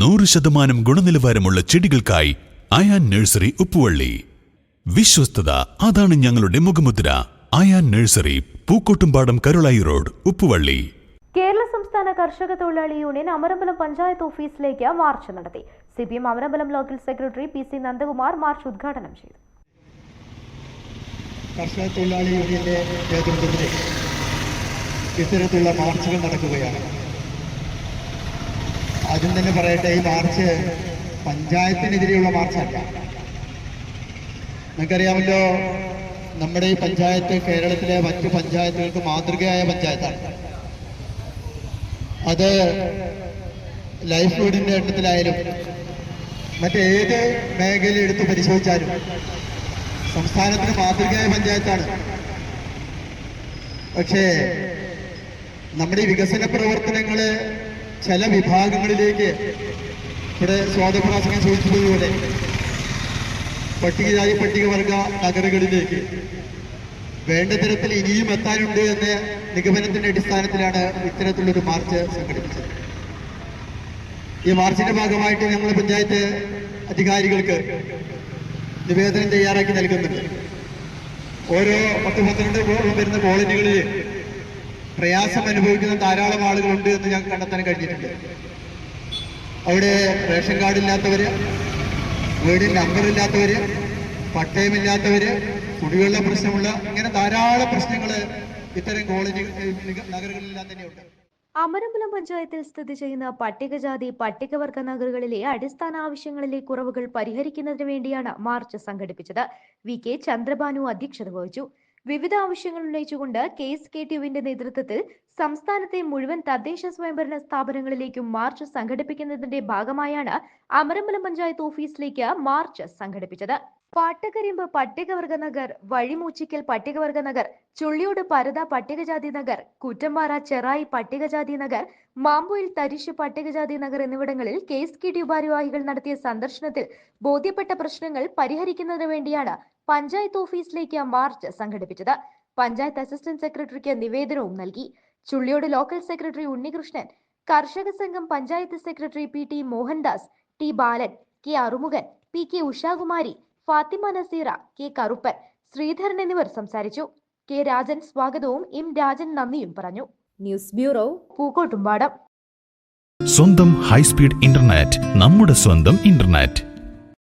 നൂറ് ശതമാനം ഗുണനിലവാരമുള്ള ചെടികൾക്കായി അയാൻ നഴ്സറി ഉപ്പുവള്ളി. വിശ്വസ്തത അതാണ് ഞങ്ങളുടെ മുഖമുദ്ര. Ayan nursery Pookkottumpadam Karulayi road Uppuvalli. Kerala സംസ്ഥാന കർഷക തൊഴിലാളി യൂണിയൻ അമരമ്പലം പഞ്ചായത്ത് ഓഫീസിലേക്ക് മാർച്ച് നടത്തി. C P M Amarambalam local secretary P C Nandakumar march ഉദ്ഘാടനം ചെയ്തു. കർഷക തൊഴിലാളി യൂണിയന്റെ നേതൃത്വത്തിൽ ഇത്തരത്തിലുള്ള മാർച്ചുകൾ നടക്കുകയാണ്. ആദ്യം തന്നെ പറയട്ടെ ഈ മാർച്ച് പഞ്ചായത്തിനെതിരെയുള്ള മാർച്ചല്ല. നിങ്ങൾക്കറിയാമല്ലോ നമ്മുടെ ഈ പഞ്ചായത്ത് കേരളത്തിലെ മറ്റു പഞ്ചായത്തുകൾക്ക് മാതൃകയായ പഞ്ചായത്താണ്. അത് ലൈഫ് ഫുഡിന്റെ എണ്ണത്തിലായാലും മറ്റേത് മേഖല എടുത്ത് പരിശോധിച്ചാലും സംസ്ഥാനത്തിന് മാതൃകയായ പഞ്ചായത്താണ്. പക്ഷേ നമ്മുടെ ഈ വികസന പ്രവർത്തനങ്ങൾ ചില വിഭാഗങ്ങളിലേക്ക് ഇവിടെ സ്വാതപ്രാസനം സൂചിപ്പിച്ചതുപോലെ പട്ടികജാതി പട്ടികവർഗ നഗരങ്ങളിലേക്ക് വേണ്ട തരത്തിൽ ഇനിയും എത്താനുണ്ട് എന്ന നിഗമനത്തിന്റെ അടിസ്ഥാനത്തിലാണ് ഇത്തരത്തിലൊരു മാർച്ച് സംഘടിപ്പിച്ചത്. ഈ മാർച്ചിന്റെ ഭാഗമായിട്ട് ഞങ്ങൾ പഞ്ചായത്ത് അധികാരികൾക്ക് നിവേദനം തയ്യാറാക്കി നൽകുന്നുണ്ട്. ഓരോ പത്ത് പന്ത്രണ്ട് വരുന്ന കോളനികളിൽ പ്രയാസം അനുഭവിക്കുന്ന ധാരാളം ആളുകളുണ്ട് എന്ന് ഞങ്ങൾക്ക് കണ്ടെത്താൻ കഴിഞ്ഞിട്ടുണ്ട്. അവിടെ റേഷൻ കാർഡ് ഇല്ലാത്തവര് വീടിന് നമ്പർ ഇല്ലാത്തവര് പട്ടയമില്ലാത്തവര് കുടിവെള്ള പ്രശ്നമുള്ള ഇങ്ങനെ ധാരാളം പ്രശ്നങ്ങൾ ഇത്തരം കോളേജ് നഗരങ്ങളിലെല്ലാം തന്നെയുണ്ട്. അമരമ്പലം പഞ്ചായത്തിൽ സ്ഥിതി ചെയ്യുന്ന പട്ടികജാതി പട്ടികവർഗ നഗറുകളിലെ അടിസ്ഥാന ആവശ്യങ്ങളിലെ കുറവുകൾ പരിഹരിക്കുന്നതിന് വേണ്ടിയാണ് മാർച്ച് സംഘടിപ്പിച്ചത്. വി കെ ചന്ദ്രബാനു അധ്യക്ഷത വഹിച്ചു. വിവിധ ആവശ്യങ്ങൾ ഉന്നയിച്ചുകൊണ്ട് കെ എസ് കെ ടി യുവിന്റെ നേതൃത്വത്തിൽ സംസ്ഥാനത്തെ മുഴുവൻ തദ്ദേശ സ്വയംഭരണ സ്ഥാപനങ്ങളിലേക്കും മാർച്ച് സംഘടിപ്പിക്കുന്നതിന്റെ ഭാഗമായാണ് അമരമ്പലം പഞ്ചായത്ത് ഓഫീസിലേക്ക് മാർച്ച് സംഘടിപ്പിച്ചത്. പാട്ടകരിമ്പ് പട്ടികവർഗ നഗർ വഴിമൂച്ചിക്കൽ പട്ടികവർഗ നഗർ ചുള്ളിയോട് പരത പട്ടികജാതി നഗർ കുറ്റമ്പാറ ചെറായി പട്ടികജാതി നഗർ മാമ്പുയിൽ തരിശ് പട്ടികജാതി നഗർ എന്നിവിടങ്ങളിൽ കെ എസ് കെ ഭാരവാഹികൾ നടത്തിയ സന്ദർശനത്തിൽ ബോധ്യപ്പെട്ട പ്രശ്നങ്ങൾ പരിഹരിക്കുന്നതിന് വേണ്ടിയാണ് പഞ്ചായത്ത് ഓഫീസിലേക്ക് മാർച്ച് സംഘടിപ്പിച്ചത്. പഞ്ചായത്ത് അസിസ്റ്റന്റ് സെക്രട്ടറിക്ക് നിവേദനവും നൽകി. ചുള്ളിയോട് ലോക്കൽ സെക്രട്ടറി ഉണ്ണികൃഷ്ണൻ കർഷക സംഘം panchayat secretary P T Mohandas T Balan K Arumukhan P K Ushakumari Fathima Naseera K Karuppan Sreedharan എന്നിവർ സംസാരിച്ചു. കെ രാജൻ സ്വാഗതവും എം രാജൻ നന്ദിയും പറഞ്ഞു. News bureau Pookkottumpadam. സ്വന്തം ഹൈസ്പീഡ് ഇന്റർനെറ്റ് നമ്മുടെ സ്വന്തം ഇന്റർനെറ്റ്.